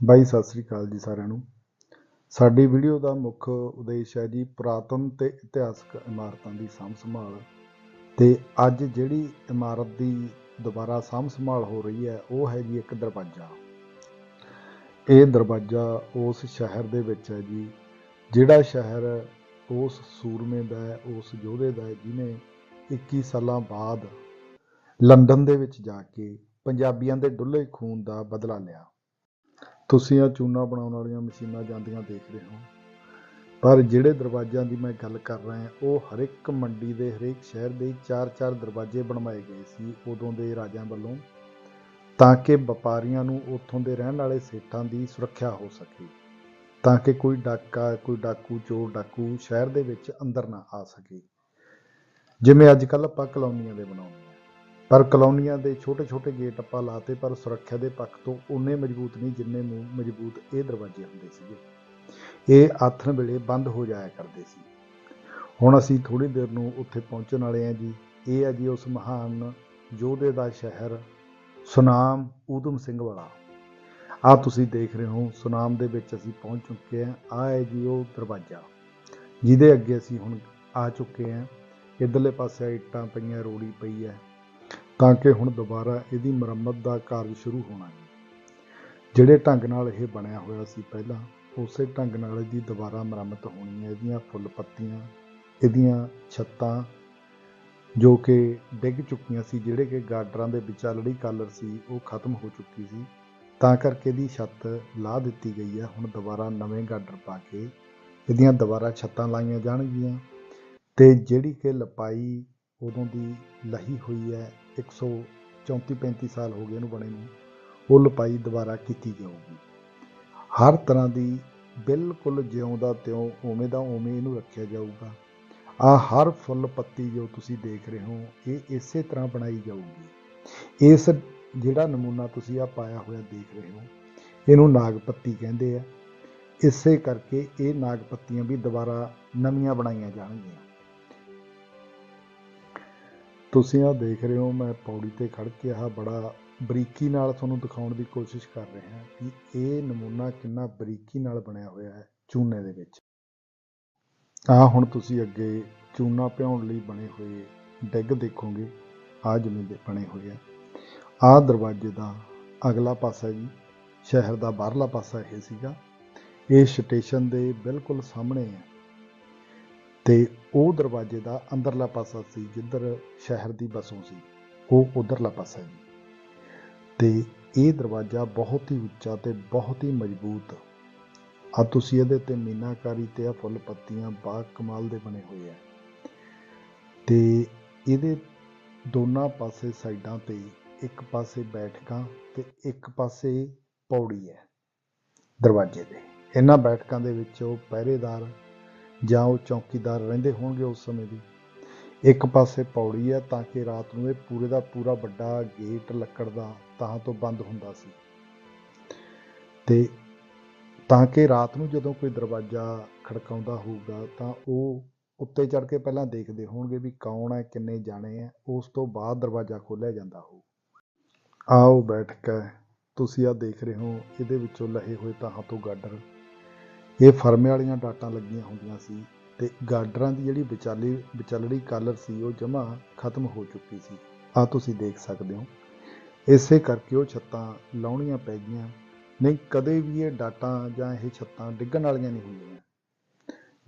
ਬਾਈ, ਸਤਿ ਸ੍ਰੀ ਅਕਾਲ ਜੀ ਸਾਰਿਆਂ ਨੂੰ। ਸਾਡੀ ਵੀਡੀਓ ਦਾ ਮੁੱਖ ਉਦੇਸ਼ ਹੈ ਜੀ ਪੁਰਾਤਨ ਤੇ ਇਤਿਹਾਸਕ ਇਮਾਰਤਾਂ ਦੀ ਸਾਂਭ ਸੰਭਾਲ ਤੇ ਅੱਜ ਜਿਹੜੀ ਇਮਾਰਤ ਦੀ ਦੁਬਾਰਾ ਸਾਂਭ ਸੰਭਾਲ ਹੋ ਰਹੀ ਹੈ, ਉਹ ਹੈ ਜੀ ਇੱਕ ਦਰਵਾਜ਼ਾ। ਇਹ ਦਰਵਾਜ਼ਾ ਉਸ ਸ਼ਹਿਰ ਦੇ ਵਿੱਚ ਹੈ ਜੀ, ਜਿਹੜਾ ਸ਼ਹਿਰ ਉਸ ਸੂਰਮੇ ਦਾ ਹੈ, ਉਸ ਯੋਧੇ ਦਾ ਹੈ, ਜਿਹਨੇ 21 ਸਾਲਾਂ ਬਾਅਦ ਲੰਡਨ ਦੇ ਵਿੱਚ ਜਾ ਕੇ ਪੰਜਾਬੀਆਂ ਦੇ ਡੁੱਲੇ ਖੂਨ ਦਾ ਬਦਲਾ ਲਿਆ। ਤੁਸੀਂ ਆ ਚੂਨਾ ਬਣਾਉਣ ਵਾਲੀਆਂ ਮਸ਼ੀਨਾਂ ਜਾਂਦੀਆਂ ਦੇਖ ਰਹੇ ਹੋ। ਪਰ ਜਿਹੜੇ ਦਰਵਾਜ਼ਿਆਂ ਦੀ ਮੈਂ ਗੱਲ ਕਰ ਰਿਹਾ ਉਹ ਹਰ ਇੱਕ ਮੰਡੀ ਦੇ ਹਰੇਕ ਸ਼ਹਿਰ ਦੇ ਚਾਰ ਚਾਰ ਦਰਵਾਜ਼ੇ ਬਣਵਾਏ ਗਏ ਸੀ ਉਦੋਂ ਦੇ ਰਾਜਿਆਂ ਵੱਲੋਂ, ਤਾਂ ਕਿ ਵਪਾਰੀਆਂ ਨੂੰ ਉੱਥੋਂ ਦੇ ਰਹਿਣ ਵਾਲੇ ਸੇਠਾਂ ਦੀ ਸੁਰੱਖਿਆ ਹੋ ਸਕੇ, ਤਾਂ ਕਿ ਕੋਈ ਡਾਕਾ, ਕੋਈ ਡਾਕੂ ਚੋਰ ਡਾਕੂ ਸ਼ਹਿਰ ਦੇ ਵਿੱਚ ਅੰਦਰ ਨਾ ਆ ਸਕੇ। ਜਿਵੇਂ ਅੱਜ ਕੱਲ੍ਹ ਆਪਾਂ ਕਲੋਨੀਆਂ ਦੇ ਬਣਾਉਂਦੇ ਪਰ ਕਲੋਨੀਆਂ ਦੇ ਛੋਟੇ ਛੋਟੇ ਗੇਟ ਆਪਾਂ ਲਾਤੇ, ਪਰ ਸੁਰੱਖਿਆ ਦੇ ਪੱਖ ਤੋਂ ਉਨੇ ਮਜ਼ਬੂਤ ਨਹੀਂ ਜਿੰਨੇ ਨੂੰ ਮਜ਼ਬੂਤ ਇਹ ਦਰਵਾਜ਼ੇ ਹੁੰਦੇ ਸੀਗੇ। ਇਹ ਆਥਣ ਵੇਲੇ ਬੰਦ ਹੋ ਜਾਇਆ ਕਰਦੇ ਸੀ। ਹੁਣ ਅਸੀਂ ਥੋੜੀ ਦੇਰ ਨੂੰ ਉੱਥੇ ਪਹੁੰਚਣ ਵਾਲੇ ਹਾਂ ਜੀ। ਇਹ ਹੈ ਜੀ ਉਸ ਮਹਾਨ ਯੋਧੇ ਦਾ ਸ਼ਹਿਰ, ਸੁਨਾਮ ਊਧਮ ਸਿੰਘ ਵਾਲਾ। ਆ ਤੁਸੀਂ ਦੇਖ ਰਹੇ ਹੋ, ਸੁਨਾਮ ਦੇ ਵਿੱਚ ਅਸੀਂ ਪਹੁੰਚ ਚੁੱਕੇ ਹਾਂ। ਆ ਹੈ ਜੀ ਉਹ ਦਰਵਾਜ਼ਾ, ਜਿਹਦੇ ਅੱਗੇ ਅਸੀਂ ਹੁਣ ਆ ਚੁੱਕੇ ਹਾਂ। ਇਧਰਲੇ ਪਾਸੇ ਇੱਟਾਂ ਪਈਆਂ ਰੋੜੀ ਪਈ ਹੈ। ਤਾਂ ਕਿ ਹੁਣ ਦੁਬਾਰਾ ਇਹਦੀ ਮੁਰੰਮਤ ਦਾ ਕਾਰਜ ਸ਼ੁਰੂ ਹੋਣਾ ਹੈ। ਜਿਹੜੇ ਢੰਗ ਨਾਲ ਇਹ ਬਣਿਆ ਹੋਇਆ ਸੀ ਪਹਿਲਾਂ, ਉਸੇ ਢੰਗ ਨਾਲ ਇਹਦੀ ਦੁਬਾਰਾ ਮੁਰੰਮਤ ਹੋਣੀ ਹੈ। ਇਹਦੀਆਂ ਫੁੱਲ ਪੱਤੀਆਂ, ਇਹਦੀਆਂ ਛੱਤਾਂ, ਜੋ ਕਿ ਡਿੱਗ ਚੁੱਕੀਆਂ ਸੀ, ਜਿਹੜੇ ਕਿ ਗਾਡਰਾਂ ਦੇ ਵਿਚਾਲੜੀ ਕਾਲਰ ਸੀ, ਉਹ ਖਤਮ ਹੋ ਚੁੱਕੀ ਸੀ। ਤਾਂ ਕਰਕੇ ਇਹਦੀ ਛੱਤ ਲਾ ਦਿੱਤੀ ਗਈ ਹੈ। ਹੁਣ ਦੁਬਾਰਾ ਨਵੇਂ ਗਾਡਰ ਪਾ ਕੇ ਇਹਦੀਆਂ ਦੁਬਾਰਾ ਛੱਤਾਂ ਲਾਈਆਂ ਜਾਣਗੀਆਂ। ਤੇ ਜਿਹੜੀ ਕਿ ਲਪਾਈ ਉਦੋਂ ਦੀ ਲਹੀ ਹੋਈ ਹੈ 134 35 ਸਾਲ ਹੋ ਗਏ ਇਹਨੂੰ ਬਣੇ ਨੂੰ, ਉਹ ਲਪਾਈ ਦੁਬਾਰਾ ਕੀਤੀ ਜਾਊਗੀ। ਹਰ ਤਰ੍ਹਾਂ ਦੀ ਬਿਲਕੁਲ ਜਿਉਂ ਦਾ ਤਿਉਂ ਉਵੇਂ ਦਾ ਉਵੇਂ ਇਹਨੂੰ ਰੱਖਿਆ ਜਾਊਗਾ। ਆ ਹਰ ਫੁੱਲ ਪੱਤੀ ਜੋ ਤੁਸੀਂ ਦੇਖ ਰਹੇ ਹੋ, ਇਹ ਇਸੇ ਤਰ੍ਹਾਂ ਬਣਾਈ ਜਾਊਗੀ। ਇਸ ਜਿਹੜਾ ਨਮੂਨਾ ਤੁਸੀਂ ਆ ਪਾਇਆ ਹੋਇਆ ਦੇਖ ਰਹੇ ਹੋ, ਇਹਨੂੰ ਨਾਗ ਪੱਤੀ ਕਹਿੰਦੇ ਆ। ਇਸੇ ਕਰਕੇ ਇਹ ਨਾਗ ਪੱਤੀਆਂ ਵੀ ਦੁਬਾਰਾ ਨਵੀਆਂ ਬਣਾਈਆਂ ਜਾਣਗੀਆਂ। ਤੁਸੀਂ ਆ ਦੇਖ ਰਹੇ ਹੋ, ਮੈਂ ਪੌੜੀ ਤੇ ਖੜ ਕੇ ਆਹ ਬੜਾ ਬਰੀਕੀ ਨਾਲ ਤੁਹਾਨੂੰ ਦਿਖਾਉਣ ਦੀ ਕੋਸ਼ਿਸ਼ ਕਰ ਰਿਹਾ ਹਾਂ ਕਿ ਇਹ ਨਮੂਨਾ ਕਿੰਨਾ ਬਰੀਕੀ ਨਾਲ ਬਣਿਆ ਹੋਇਆ ਹੈ ਚੂਨੇ ਦੇ ਵਿੱਚ। ਆ ਹੁਣ ਤੁਸੀਂ ਅੱਗੇ ਚੂਨਾ ਭਿਉਣ ਲਈ ਬਣੇ ਹੋਏ ਡਿੱਗ ਦੇਖੋਗੇ ਆ ਜਿਵੇਂ ਦੇ ਬਣੇ ਹੋਏ ਆ। ਆ ਦਰਵਾਜ਼ੇ ਦਾ ਅਗਲਾ ਪਾਸਾ ਜੀ, ਸ਼ਹਿਰ ਦਾ ਬਾਹਰਲਾ ਪਾਸਾ ਇਹ ਸੀਗਾ। ਇਹ ਸਟੇਸ਼ਨ ਦੇ ਬਿਲਕੁਲ ਸਾਹਮਣੇ ਹੈ। ਤੇ ਉਹ ਦਰਵਾਜ਼ੇ ਦਾ ਅੰਦਰਲਾ ਪਾਸਾ ਸੀ ਜਿੱਧਰ ਸ਼ਹਿਰ ਦੀ ਬਸੋਂ ਸੀ, ਉਹ ਉਧਰਲਾ ਪਾਸਾ ਜੀ। ਤੇ ਇਹ ਦਰਵਾਜ਼ਾ ਬਹੁਤ ਹੀ ਉੱਚਾ ਤੇ ਬਹੁਤ ਹੀ ਮਜ਼ਬੂਤ। ਆ ਤੁਸੀਂ ਇਹਦੇ ਤੇ ਮੀਨਾਕਾਰੀ ਤੇ ਆ ਫੁੱਲ ਪੱਤੀਆਂ ਬਾ ਕਮਾਲ ਦੇ ਬਣੇ ਹੋਏ ਆ। ਤੇ ਇਹਦੇ ਦੋਨਾਂ ਪਾਸੇ ਸਾਈਡਾਂ ਤੇ ਇੱਕ ਪਾਸੇ ਬੈਠਕਾਂ ਤੇ ਇੱਕ ਪਾਸੇ ਪੌੜੀ ਹੈ ਦਰਵਾਜ਼ੇ ਦੇ। ਇਹਨਾਂ ਬੈਠਕਾਂ ਦੇ ਵਿੱਚ ਉਹ ਪਹਿਰੇਦਾਰ ਜਾਂ ਉਹ ਚੌਕੀਦਾਰ ਰਹਿੰਦੇ ਹੋਣਗੇ ਉਸ ਸਮੇਂ ਦੀ। ਇੱਕ ਪਾਸੇ ਪੌੜੀ ਹੈ ਤਾਂ ਕਿ ਰਾਤ ਨੂੰ ਇਹ ਪੂਰੇ ਦਾ ਪੂਰਾ ਵੱਡਾ ਗੇਟ ਲੱਕੜ ਦਾ ਤਾਂ ਤੋਂ ਬੰਦ ਹੁੰਦਾ ਸੀ। ਤੇ ਤਾਂ ਕਿ ਰਾਤ ਨੂੰ ਜਦੋਂ ਕੋਈ ਦਰਵਾਜ਼ਾ ਖੜਕਾਉਂਦਾ ਹੋਊਗਾ ਤਾਂ ਉਹ ਉੱਤੇ ਚੜ ਕੇ ਪਹਿਲਾਂ ਦੇਖਦੇ ਹੋਣਗੇ ਵੀ ਕੌਣ ਹੈ, ਕਿੰਨੇ ਜਾਣੇ ਆ ਉਸ ਤੋਂ ਬਾਅਦ ਦਰਵਾਜ਼ਾ ਖੋਲ੍ਹਿਆ ਜਾਂਦਾ ਹੋਊ। ਆਓ ਬੈਠਕ ਹੈ ਤੁਸੀਂ ਆ ਦੇਖ ਰਹੇ ਹੋ, ਇਹਦੇ ਵਿੱਚੋਂ ਲਹੇ ਹੋਏ ਤਾਹਾਂ ਤੋਂ ਗਾਡਰ ਇਹ ਫਰਮੇ ਵਾਲੀਆਂ ਡਾਟਾਂ ਲੱਗੀਆਂ ਹੁੰਦੀਆਂ ਸੀ ਤੇ ਗਾਡਰਾਂ ਦੀ ਜਿਹੜੀ ਵਿਚਾਲੀ, ਵਿਚਾਲੜੀ ਕਾਲਰ ਸੀ, ਉਹ ਜਮਾ ਖਤਮ ਹੋ ਚੁੱਕੀ ਸੀ। ਆ ਤੁਸੀਂ ਦੇਖ ਸਕਦੇ ਹੋ। ਇਸੇ ਕਰਕੇ ਉਹ ਛੱਤਾਂ ਲਾਉਣੀਆਂ ਪੈ ਗਈਆਂ। ਨਹੀਂ, ਕਦੇ ਵੀ ਇਹ ਡਾਟਾਂ ਜਾਂ ਇਹ ਛੱਤਾਂ ਡਿੱਗਣ ਵਾਲੀਆਂ ਨਹੀਂ ਹੁੰਦੀਆਂ।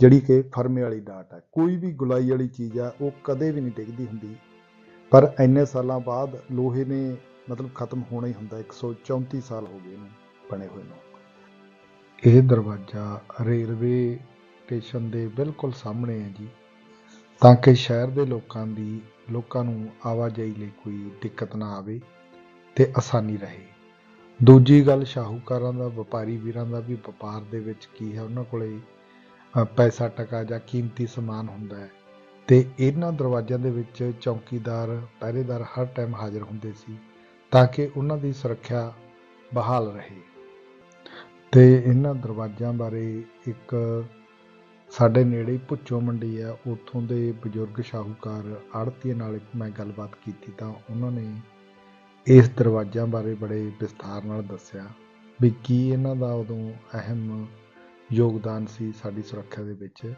ਜਿਹੜੀ ਕਿ ਫਰਮੇ ਵਾਲੀ ਡਾਟ ਹੈ। ਕੋਈ ਵੀ ਗੁਲਾਈ ਵਾਲੀ ਚੀਜ਼ ਆ, ਉਹ ਕਦੇ ਵੀ ਨਹੀਂ ਡਿੱਗਦੀ ਹੁੰਦੀ। ਪਰ ਇੰਨੇ ਸਾਲਾਂ ਬਾਅਦ ਲੋਹੇ ਨੇ ਮਤਲਬ ਖਤਮ ਹੋਣਾ ਹੀ ਹੁੰਦਾ। 134 ਸਾਲ ਹੋ ਗਏ ਨੇ ਬਣੇ ਹੋਏ ਨੂੰ। ਇਹ ਦਰਵਾਜ਼ਾ ਰੇਲਵੇ ਸਟੇਸ਼ਨ ਦੇ ਬਿਲਕੁਲ ਸਾਹਮਣੇ ਹੈ ਜੀ, ਤਾਂ ਕਿ ਸ਼ਹਿਰ ਦੇ ਲੋਕਾਂ ਦੀ, ਲੋਕਾਂ ਨੂੰ ਆਵਾਜਾਈ ਲਈ ਕੋਈ ਦਿੱਕਤ ਨਾ ਆਵੇ ਤੇ ਆਸਾਨੀ ਰਹੇ। ਦੂਜੀ ਗੱਲ, ਸ਼ਾਹੂਕਾਰਾਂ ਦਾ, ਵਪਾਰੀ ਵੀਰਾਂ ਦਾ ਵੀ ਵਪਾਰ ਦੇ ਵਿੱਚ ਕੀ ਹੈ, ਉਹਨਾਂ ਕੋਲੇ ਪੈਸਾ ਟਕਾ ਜਾਂ ਕੀਮਤੀ ਸਮਾਨ ਹੁੰਦਾ ਹੈ ਤੇ ਇਹਨਾਂ ਦਰਵਾਜ਼ਿਆਂ ਦੇ ਵਿੱਚ ਚੌਕੀਦਾਰ, ਪਹਿਰੇਦਾਰ ਹਰ ਟਾਈਮ ਹਾਜ਼ਰ ਹੁੰਦੇ ਸੀ ਤਾਂ ਕਿ ਉਹਨਾਂ ਦੀ ਸੁਰੱਖਿਆ ਬਹਾਲ ਰਹੇ। ਅਤੇ ਇਹਨਾਂ ਦਰਵਾਜ਼ਿਆਂ ਬਾਰੇ ਇੱਕ ਸਾਡੇ ਨੇੜੇ ਭੁੱਚੋ ਮੰਡੀ ਹੈ ਉੱਥੋਂ ਦੇ ਬਜ਼ੁਰਗ ਸ਼ਾਹੂਕਾਰ ਆੜਤੀਏ ਨਾਲ ਮੈਂ ਗੱਲਬਾਤ ਕੀਤੀ ਤਾਂ ਉਹਨਾਂ ਨੇ ਇਸ ਦਰਵਾਜ਼ਿਆਂ ਬਾਰੇ ਬੜੇ ਵਿਸਥਾਰ ਨਾਲ ਦੱਸਿਆ ਵੀ ਕੀ ਇਹਨਾਂ ਦਾ ਉਦੋਂ ਅਹਿਮ ਯੋਗਦਾਨ ਸੀ ਸਾਡੀ ਸੁਰੱਖਿਆ ਦੇ ਵਿੱਚ।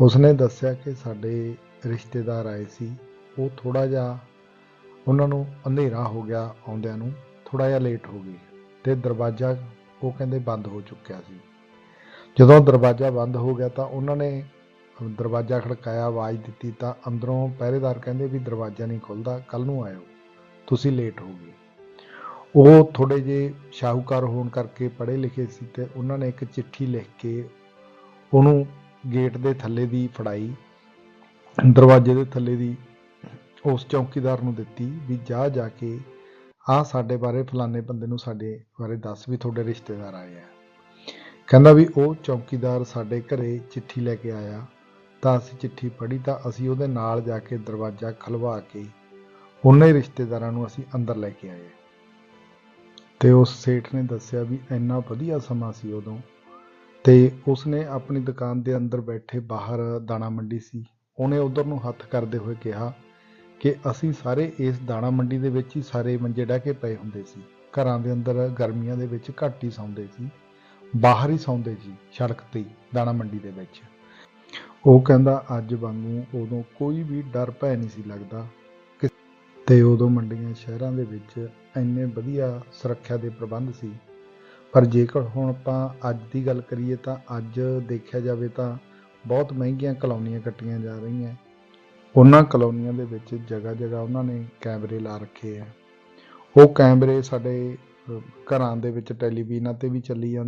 ਉਸਨੇ ਦੱਸਿਆ ਕਿ ਸਾਡੇ ਰਿਸ਼ਤੇਦਾਰ ਆਏ ਸੀ, ਉਹ ਥੋੜਾ ਜਿਹਾ ਉਹਨਾਂ ਨੂੰ ਅੰਧੇਰਾ ਹੋ ਗਿਆ ਆਉਂਦਿਆਂ ਨੂੰ ਥੋੜਾ ਜਿਹਾ ਲੇਟ ਹੋ ਗਏ ਤੇ ਦਰਵਾਜ਼ਾ ਉਹ ਕਹਿੰਦੇ ਬੰਦ ਹੋ ਚੁੱਕਿਆ ਸੀ। ਜਦੋਂ ਦਰਵਾਜ਼ਾ ਬੰਦ ਹੋ ਗਿਆ ਤਾਂ ਉਹਨਾਂ ਨੇ ਦਰਵਾਜ਼ਾ ਖੜਕਾਇਆ, ਆਵਾਜ਼ ਦਿੱਤੀ ਤਾਂ ਅੰਦਰੋਂ ਪਹਿਰੇਦਾਰ ਕਹਿੰਦੇ ਵੀ ਦਰਵਾਜ਼ਾ ਨਹੀਂ ਖੁੱਲਦਾ ਕੱਲ ਨੂੰ ਆਇਓ, ਤੁਸੀਂ ਲੇਟ ਹੋ ਗਏ। ਉਹ ਥੋੜੇ ਜੇ ਸ਼ਾਹੂਕਾਰ ਹੋਣ ਕਰਕੇ ਪੜ੍ਹੇ ਲਿਖੇ ਸੀ ਤੇ ਉਹਨਾਂ ਨੇ ਇੱਕ ਚਿੱਠੀ ਲਿਖ ਕੇ ਉਹਨੂੰ ਗੇਟ ਦੇ ਥੱਲੇ ਦੀ ਫੜਾਈ, ਦਰਵਾਜ਼ੇ ਦੇ ਥੱਲੇ ਦੀ ਉਸ ਚੌਕੀਦਾਰ ਨੂੰ ਦਿੱਤੀ ਵੀ ਜਾ ਜਾ ਕੇ ਆ ਸਾਡੇ ਬਾਰੇ ਫਲਾਣੇ ਬੰਦੇ ਨੂੰ ਸਾਡੇ ਬਾਰੇ ਦੱਸ ਵੀ ਤੁਹਾਡੇ ਰਿਸ਼ਤੇਦਾਰ ਆਏ ਆ। ਕਹਿੰਦਾ ਵੀ ਉਹ ਚੌਕੀਦਾਰ ਸਾਡੇ ਘਰੇ ਚਿੱਠੀ ਲੈ ਕੇ ਆਇਆ। ਤਾਂ ਅਸੀਂ ਚਿੱਠੀ ਪੜ੍ਹੀ ਤਾਂ ਅਸੀਂ ਉਹਦੇ ਨਾਲ ਜਾ ਕੇ ਦਰਵਾਜ਼ਾ ਖਲਵਾ ਕੇ ਉਹਨੇ ਰਿਸ਼ਤੇਦਾਰਾਂ ਨੂੰ ਅਸੀਂ ਅੰਦਰ ਲੈ ਕੇ ਆਏ। ਤੇ ਉਸ ਸੇਠ ਨੇ ਦੱਸਿਆ ਵੀ ਇੰਨਾ ਵਧੀਆ ਸਮਾਂ ਸੀ ਉਦੋਂ। ਤੇ ਉਸਨੇ ਆਪਣੀ ਦੁਕਾਨ ਦੇ ਅੰਦਰ ਬੈਠੇ ਬਾਹਰ ਦਾਣਾ ਮੰਡੀ ਸੀ। ਉਹਨੇ ਉਧਰ ਨੂੰ ਹੱਥ ਕਰਦੇ ਹੋਏ ਕਿਹਾ ਕਿ ਅਸੀਂ ਸਾਰੇ ਇਸ ਦਾਣਾ ਮੰਡੀ ਦੇ ਵਿੱਚ ਹੀ ਸਾਰੇ ਮੰਜੇ ਡਾਹ ਕੇ ਪਏ ਹੁੰਦੇ ਸੀ। ਘਰਾਂ ਦੇ ਅੰਦਰ ਗਰਮੀਆਂ ਦੇ ਵਿੱਚ ਘੱਟ ਹੀ ਸੌਂਦੇ ਸੀ। ਬਾਹਰ ਹੀ ਸੌਂਦੇ ਸੀ ਸੜਕ ਤੇ ਹੀ, ਦਾਣਾ ਮੰਡੀ ਦੇ ਵਿੱਚ। ਉਹ ਕਹਿੰਦਾ ਅੱਜ ਵਾਂਗੂ ਉਦੋਂ ਕੋਈ ਵੀ ਡਰ ਭੈ ਨਹੀਂ ਸੀ ਲੱਗਦਾ। ਕਿ- ਤੇ ਉਦੋਂ ਮੰਡੀਆਂ ਸ਼ਹਿਰਾਂ ਦੇ ਵਿੱਚ ਇੰਨੇ ਵਧੀਆ ਸੁਰੱਖਿਆ ਦੇ ਪ੍ਰਬੰਧ ਸੀ। ਪਰ ਜੇਕਰ ਹੁਣ ਆਪਾਂ ਅੱਜ ਦੀ ਗੱਲ ਕਰੀਏ ਤਾਂ ਅੱਜ ਦੇਖਿਆ ਜਾਵੇ ਤਾਂ ਬਹੁਤ ਮਹਿੰਗੀਆਂ ਕਲੋਨੀਆਂ ਕੱਟੀਆਂ ਜਾ ਰਹੀਆਂ। ਉਹਨਾਂ ਕਲੋਨੀਆਂ ਦੇ ਵਿੱਚ ਜਗ੍ਹਾ ਜਗ੍ਹਾ ਉਹਨਾਂ ਨੇ ਕੈਮਰੇ ਲਾ ਰੱਖੇ ਆ। ਉਹ ਕੈਮਰੇ ਸਾਡੇ ਘਰਾਂ ਦੇ ਵਿੱਚ ਟੈਲੀਵਿਜ਼ਨਾਂ ਤੇ ਵੀ ਚੱਲੀ ਜਾਂਦੇ